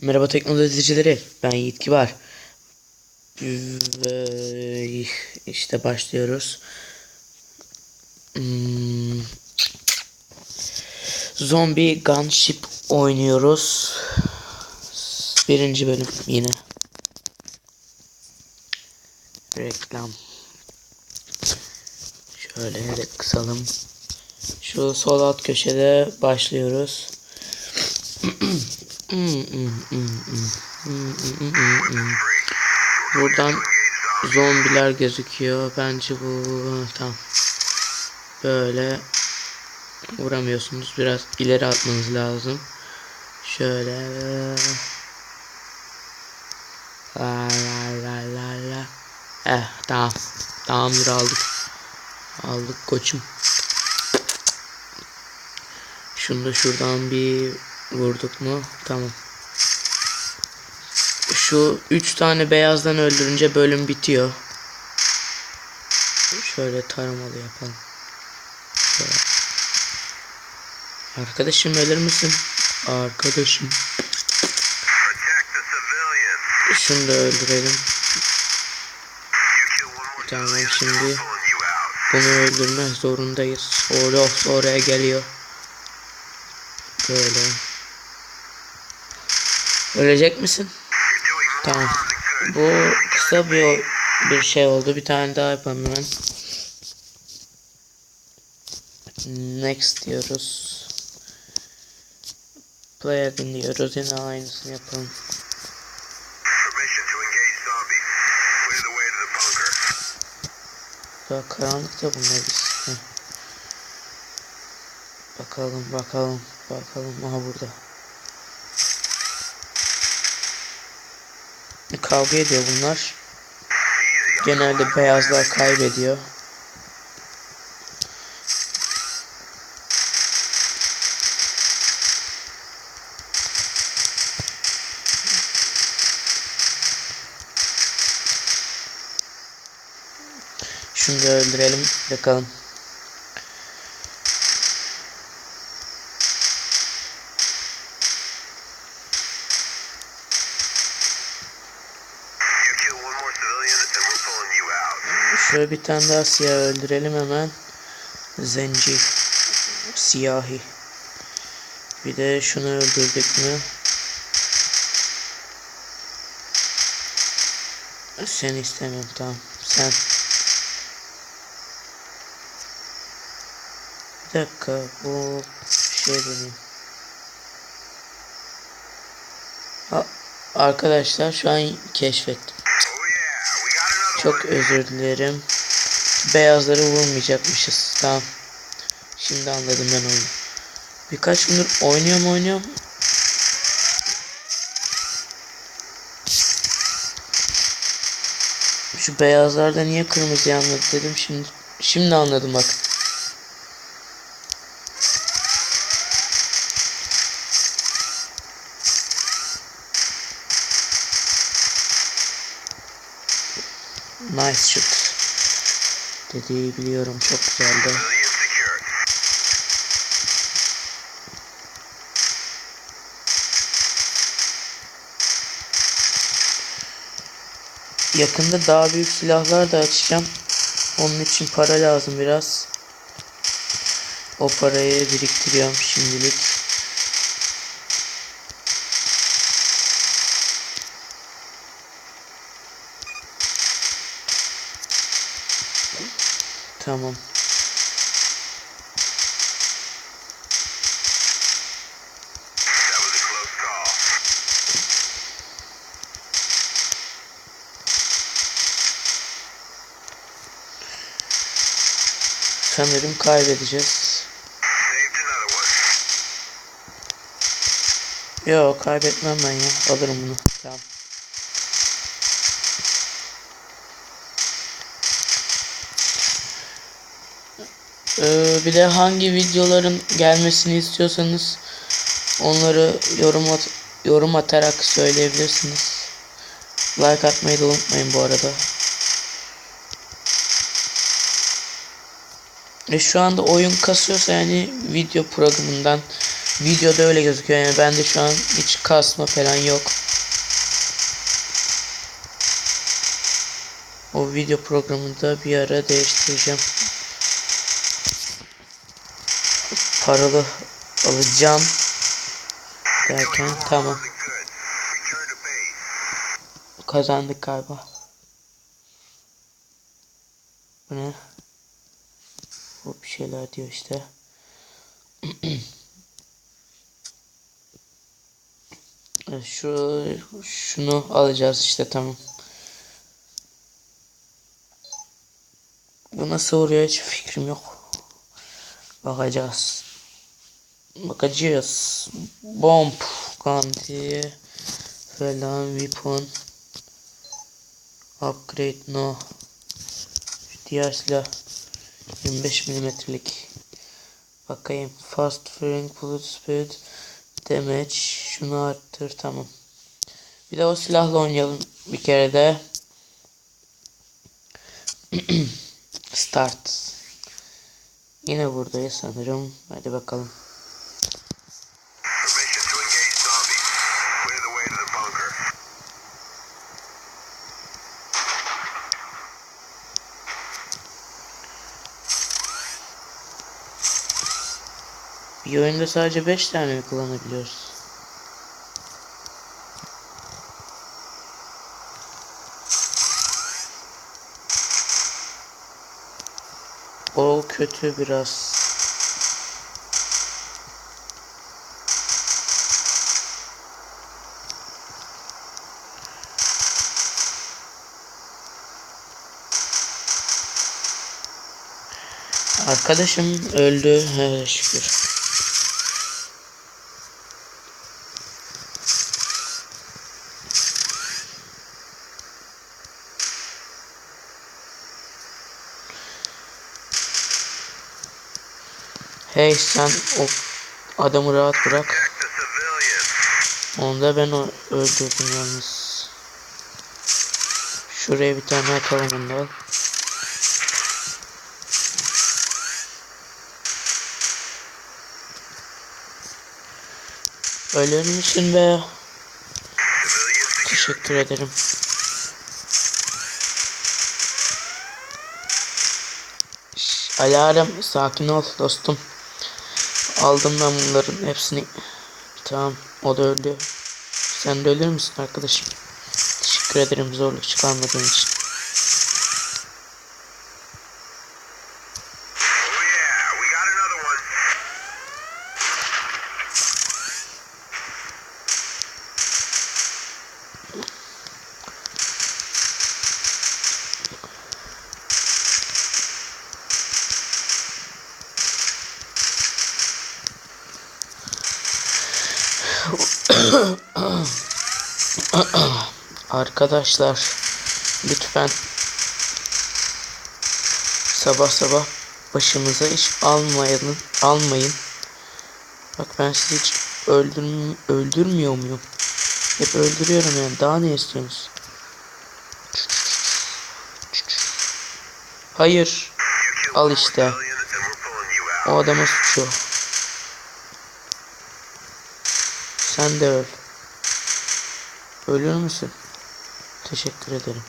Merhaba teknolojicileri. Ben Yiğit Kibar. Ve işte başlıyoruz. Hmm. Zombie Gunship oynuyoruz. Birinci bölüm yine. Reklam. Şöyle de kısalım. Şu sol alt köşede başlıyoruz. Buradan zombiler gözüküyor. Bence bu tamam. Böyle vuramıyorsunuz. Biraz ileri atmanız lazım. Şöyle la la la la la. Eh tamam. Tamamdır aldık. Aldık koçum. Şunu da şuradan bir vurduk mu? Tamam. Şu üç tane beyazdan öldürünce bölüm bitiyor. Şöyle taramalı yapalım. Şöyle. Arkadaşım ölür müsün? Arkadaşım. Şunu da öldürelim. Tamam şimdi bunu öldürmek zorundayız. Oraya, oraya geliyor. Böyle. Ölecek misin? Tamam. Bu kısa bir bir şey oldu. Bir tane daha yapalım hemen. Next diyoruz. Play again diyoruz. Yine aynısını yapalım. Daha karanlıkta bunlar biz. Bakalım bakalım bakalım. Aha burada. Kavga ediyor bunlar. Genelde beyazlar kaybediyor. Şunu da öldürelim bakalım. Şöyle bir tane daha siyah öldürelim hemen. Zenci. Siyahi. Bir de şunu öldürdük mü? Sen istemiyorum tamam. Sen. Bir dakika bu şey benim. Arkadaşlar şu an keşfettim. Çok özür dilerim. Beyazları vurmayacakmışız. Tamam. Şimdi anladım ben onu. Birkaç gündür oynuyorum oynuyorum. Şu beyazlarda niye kırmızı yanmadı dedim. Şimdi şimdi anladım bak. Nice shot. Dediği biliyorum çok güzeldi. Yakında daha büyük silahlar da açacağım. Onun için para lazım biraz. O parayı biriktiriyorum şimdilik. Tamam. Sanırım kaybedeceğiz. Yok kaybetmem ben ya. Alırım bunu. Tamam. Ee, bir de hangi videoların gelmesini istiyorsanız onları yorum at yorum atarak söyleyebilirsiniz. Like atmayı da unutmayın bu arada. E şu anda oyun kasıyorsa yani video programından Videoda öyle gözüküyor yani bende şu an hiç kasma falan yok. O video programını da bir ara değiştireceğim. Paralı alacağım derken tamam kazandık galiba. Bu ne? Bu bir şeyler diyor işte. Şu şunu alacağız işte tamam. Bu nasıl oluyor hiç fikrim yok. Bakacağız. Bakacağız. Bomb. Ganti. Falan. Weapon. Upgrade no. Diğer silah 25 milimetrelik. Bakayım. Fast firing bullet speed damage. Şunu arttır tamam. Bir de o silahla oynayalım bir kere de. Start. Yine buradayız sanırım. Hadi bakalım. Bir oyunda sadece 5 tane mi kullanabiliyoruz? O kötü biraz. Arkadaşım öldü. He, şükür. Hey sen o adamı rahat bırak. Onu da ben öldürdüm yalnız. Şuraya bir tane atalım bundan. Ölür müsün be? Teşekkür ederim. Alarm sakin ol dostum. Aldım ben bunların hepsini. Tamam o da öldü. Sen de ölür müsün arkadaşım? Teşekkür ederim zorluk çıkarmadığın için. Arkadaşlar lütfen sabah sabah başımıza iş almayın, almayın. Bak ben sizi hiç öldürm öldürmüyor muyum? Hep öldürüyorum yani. Daha ne istiyorsunuz? Hayır. Al işte. O adama suçu. Sen de öl. Ölür müsün? Teşekkür ederim.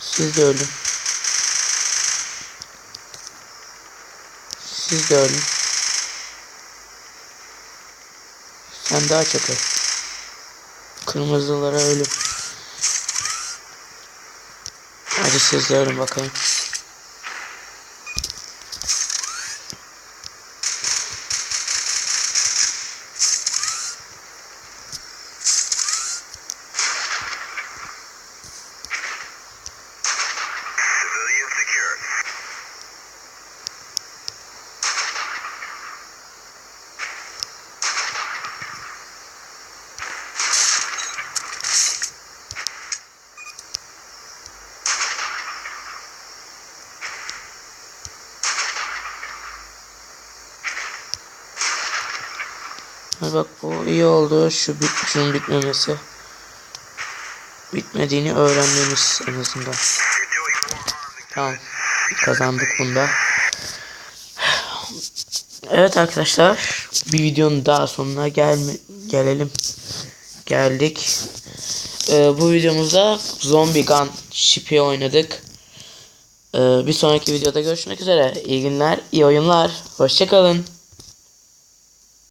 Siz de ölün. Siz de ölün. Sen daha çok öl. Kırmızılara ölüm. Hadi siz de ölün bakayım. Ha bak bu iyi oldu. Şu bit şunun bitmemesi. Bitmediğini öğrenmemiz en azından. Tamam. Kazandık bunda. Evet arkadaşlar bir videonun daha sonuna gelme gelelim. Geldik. Ee, bu videomuzda Zombie Gun Ship'i oynadık. Ee, bir sonraki videoda görüşmek üzere. İyi günler, iyi oyunlar. Hoşçakalın.